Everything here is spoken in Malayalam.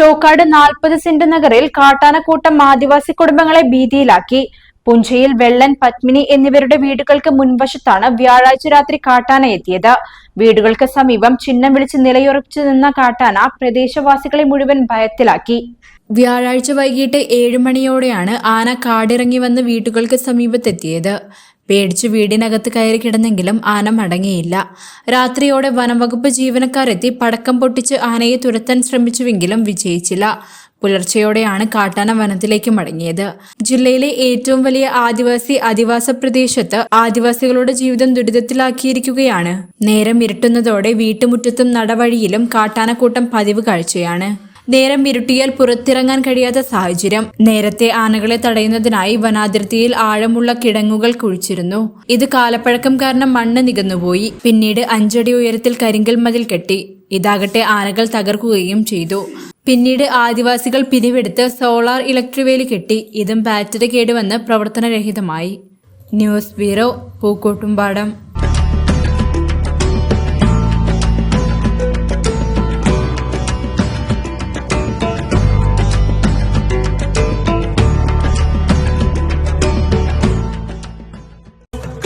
ചോക്കാട് നാൽപ്പത് സെന്റ് നഗറിൽ കാട്ടാനക്കൂട്ടം ആദിവാസി കുടുംബങ്ങളെ ഭീതിയിലാക്കി. പുഞ്ചയിൽ വെള്ളൻ പത്മിനി എന്നിവരുടെ വീടുകൾക്ക് മുൻവശത്താണ് വ്യാഴാഴ്ച രാത്രി കാട്ടാന എത്തിയത്. വീടുകൾക്ക് സമീപം ചിഹ്നം വിളിച്ച് നിലയുറപ്പിച്ചു നിന്ന കാട്ടാന പ്രദേശവാസികളെ മുഴുവൻ ഭയത്തിലാക്കി. വ്യാഴാഴ്ച വൈകിട്ട് ഏഴുമണിയോടെയാണ് ആന കാടിറങ്ങി വന്ന് വീടുകൾക്ക് സമീപത്തെത്തിയത്. പേടിച്ച് വീടിനകത്ത് കയറി കിടന്നെങ്കിലും ആന മടങ്ങിയില്ല. രാത്രിയോടെ വനംവകുപ്പ് ജീവനക്കാരെത്തി പടക്കം പൊട്ടിച്ച് ആനയെ തുരത്താൻ ശ്രമിച്ചുവെങ്കിലും വിജയിച്ചില്ല. പുലർച്ചെയോടെയാണ് കാട്ടാന വനത്തിലേക്ക് മടങ്ങിയത്. ജില്ലയിലെ ഏറ്റവും വലിയ ആദിവാസി അധിവാസ പ്രദേശത്ത് ആദിവാസികളുടെ ജീവിതം ദുരിതത്തിലാക്കിയിരിക്കുകയാണ്. നേരം ഇരുട്ടുന്നതോടെ വീട്ടുമുറ്റത്തും നടവഴിയിലും കാട്ടാനക്കൂട്ടം പതിവ് കാഴ്ചയാണ്. നേരം ഇരുട്ടിയാൽ പുറത്തിറങ്ങാൻ കഴിയാത്ത സാഹചര്യം. നേരത്തെ ആനകളെ തടയുന്നതിനായി വനാതിർത്തിയിൽ ആഴമുള്ള കിടങ്ങുകൾ കുഴിച്ചിരുന്നു. ഇത് കാലപ്പഴക്കം കാരണം മണ്ണ് നികന്നുപോയി. പിന്നീട് അഞ്ചടി ഉയരത്തിൽ കരിങ്കൽ മതിൽ കെട്ടി. ഇതാകട്ടെ ആനകൾ തകർക്കുകയും ചെയ്തു. പിന്നീട് ആദിവാസികൾ പിരിവെടുത്ത് സോളാർ ഇലക്ട്രിക് വേലി കെട്ടി. ഇതും ബാറ്ററി കേടുവന്ന് പ്രവർത്തനരഹിതമായി. News bureau Pookkottumpadam.